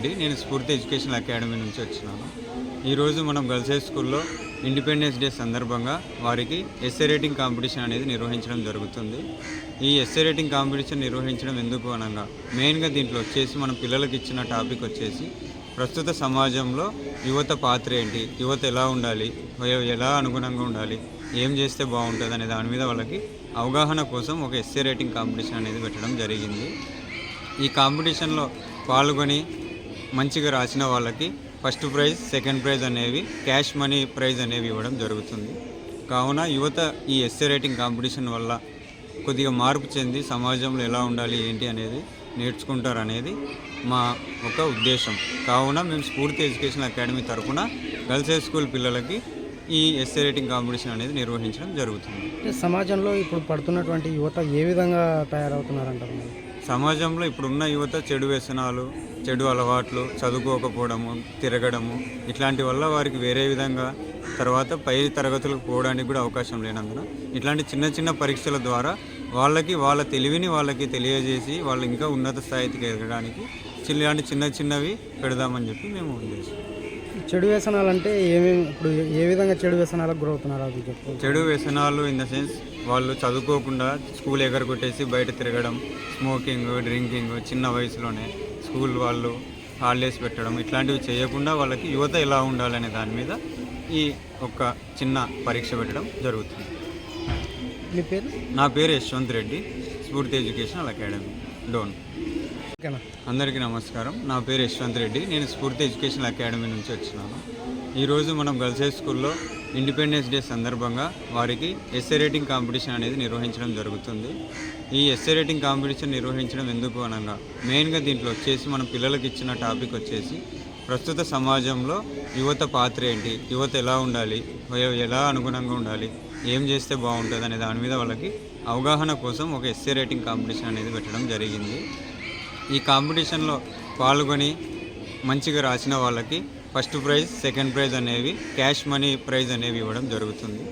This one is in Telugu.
అండి, నేను స్ఫూర్తి ఎడ్యుకేషన్ అకాడమీ నుంచి వచ్చినాను. ఈరోజు మనం గర్ల్స్ హై స్కూల్లో ఇండిపెండెన్స్ డే సందర్భంగా వారికి ఎస్ఏ రేటింగ్ కాంపిటీషన్ అనేది నిర్వహించడం జరుగుతుంది. ఈ ఎస్ఏ రేటింగ్ కాంపిటీషన్ నిర్వహించడం ఎందుకు అనగా మెయిన్గా దీంట్లో వచ్చేసి మనం పిల్లలకి ఇచ్చిన టాపిక్ వచ్చేసి ప్రస్తుత సమాజంలో యువత పాత్ర ఏంటి యువత ఎలా ఉండాలి ఎలా అనుగుణంగా ఉండాలి ఏం చేస్తే బాగుంటుంది అనే దాని మీద వాళ్ళకి అవగాహన కోసం ఒక ఎస్ఏ రేటింగ్ కాంపిటీషన్ అనేది పెట్టడం జరిగింది. ఈ కాంపిటీషన్లో పాల్గొని మంచిగా రాసిన వాళ్ళకి ఫస్ట్ ప్రైజ్ సెకండ్ ప్రైజ్ అనేవి క్యాష్ మనీ ప్రైజ్ అనేవి ఇవ్వడం జరుగుతుంది. కావున యువత ఈ ఎస్ఏ రేటింగ్ కాంపిటీషన్ వల్ల కొద్దిగా మార్పు చెంది సమాజంలో ఎలా ఉండాలి ఏంటి అనేది నేర్చుకుంటారు అనేది మా ఒక ఉద్దేశం. కావున మేము స్ఫూర్తి ఎడ్యుకేషన్ అకాడమీ తరఫున గర్ల్స్ హై స్కూల్ పిల్లలకి ఈ ఎస్ఏ రేటింగ్ కాంపిటీషన్ అనేది నిర్వహించడం జరుగుతుంది. సమాజంలో ఇప్పుడు పడుతున్నటువంటి యువత ఏ విధంగా తయారవుతున్నారంటారు? సమాజంలో ఇప్పుడున్న యువత చెడు వ్యసనాలు చెడు అలవాట్లు చదువుకోకపోవడము తిరగడము ఇట్లాంటి వల్ల వారికి వేరే విధంగా తర్వాత పై తరగతులకు పోవడానికి కూడా అవకాశం లేనందున ఇట్లాంటి చిన్న చిన్న పరీక్షల ద్వారా వాళ్ళకి వాళ్ళ తెలివిని వాళ్ళకి తెలియజేసి వాళ్ళు ఇంకా ఉన్నత స్థాయికి ఎదగడానికి ఇలాంటి చిన్న చిన్నవి పెడదామని చెప్పి మేము ఉద్దేశం చెడు వ్యసనాలు అంటే ఏమేమి ఇప్పుడు ఏ విధంగా చెడు వ్యసనాలకు గురవుతున్నారు అది చెప్పు. చెడు వ్యసనాలు ఇన్ ద సెన్స్ వాళ్ళు చదువుకోకుండా స్కూల్ ఎగరగొట్టేసి బయట తిరగడం స్మోకింగ్ డ్రింకింగ్ చిన్న వయసులోనే స్కూల్ వాళ్ళు హాలిడేస్ పెట్టడం ఇట్లాంటివి చేయకుండా వాళ్ళకి యువత ఎలా ఉండాలనే దాని మీద ఈ ఒక చిన్న పరీక్ష పెట్టడం జరుగుతుంది. మీ పేరు? నా పేరు యశ్వంత్ రెడ్డి స్ఫూర్తి ఎడ్యుకేషనల్ అకాడమీ. డోన్. అందరికీ నమస్కారం. నా పేరు యశ్వంత్ రెడ్డి. నేను స్ఫూర్తి ఎడ్యుకేషన్ అకాడమీ నుంచి వచ్చినాను. ఈరోజు మనం గర్ల్స్ హై స్కూల్లో ఇండిపెండెన్స్ డే సందర్భంగా వారికి ఎస్ఏ రేటింగ్ కాంపిటీషన్ అనేది నిర్వహించడం జరుగుతుంది. ఈ ఎస్ఏ రేటింగ్ కాంపిటీషన్ నిర్వహించడం ఎందుకు అనగా మెయిన్గా దీంట్లో వచ్చేసి మనం పిల్లలకి ఇచ్చిన టాపిక్ వచ్చేసి ప్రస్తుత సమాజంలో యువత పాత్ర ఏంటి? యువత ఎలా ఉండాలి? ఎలా అనుగుణంగా ఉండాలి? ఏం చేస్తే బాగుంటుంది అనే దాని మీద వాళ్ళకి అవగాహన కోసం ఒక ఎస్సీ రేటింగ్ కాంపిటీషన్ అనేది పెట్టడం జరిగింది. ఈ కాంపిటీషన్లో పాల్గొని మంచిగా రాసిన వాళ్ళకి ఫస్ట్ ప్రైజ్ సెకండ్ ప్రైజ్ అనేవి క్యాష్ మనీ ప్రైజ్ అనేవి ఇవ్వడం జరుగుతుంది.